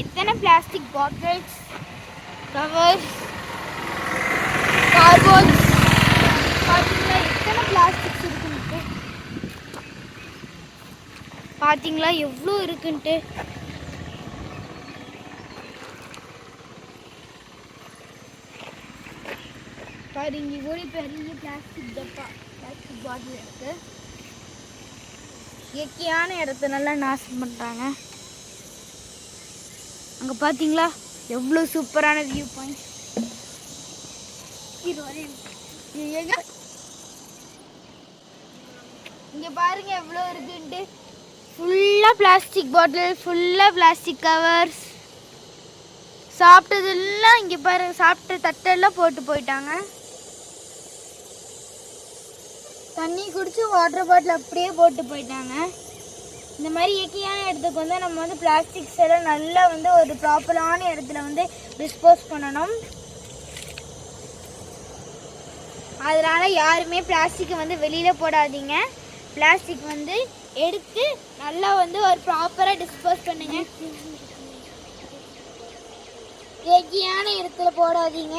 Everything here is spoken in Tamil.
எத்தனை பிளாஸ்டிக் பாட்டில்ஸ் கவர்ஸ் கார்போன்ஸ் பார்த்தீங்களா எத்தனை பிளாஸ்டிக்ஸ் இருக்குன்ட்டு? பார்த்தீங்களா எவ்வளோ இருக்குன்ட்டு? பாருங்க ஒரு பெரிய பிளாஸ்டிக் டப்பா பிளாஸ்டிக் பாட்டில் இருக்குது இயற்கையான இடத்த நல்லா நாசம் பண்ணுறாங்க அங்கே பார்த்தீங்களா எவ்வளோ சூப்பரான வியூ பாயிண்ட் இது வரையும் இங்கே பாருங்க எவ்வளோ இருக்குன்ட்டு. ஃபுல்லாக பிளாஸ்டிக் பாட்டில் ஃபுல்லாக பிளாஸ்டிக் கவர்ஸ் சாப்பிட்டதெல்லாம் இங்கே பாரு சாப்பிட்ட தட்டெல்லாம் போட்டு போயிட்டாங்க. தண்ணி குடிச்சு வாட்டர் பாட்டில் அப்படியே போட்டு போயிட்டாங்க. இந்த மாதிரி இயற்கையான இடத்துக்கு வந்து நம்ம வந்து பிளாஸ்டிக்ஸ் எல்லாம் நல்லா வந்து ஒரு ப்ராப்பரான இடத்துல வந்து டிஸ்போஸ் பண்ணணும். அதனால் யாருமே பிளாஸ்டிக்கை வந்து வெளியில் போடாதீங்க. பிளாஸ்டிக் வந்து எடுத்து நல்லா வந்து ஒரு ப்ராப்பராக டிஸ்போஸ் பண்ணுங்க. இயற்கையான இடத்துல போடாதீங்க.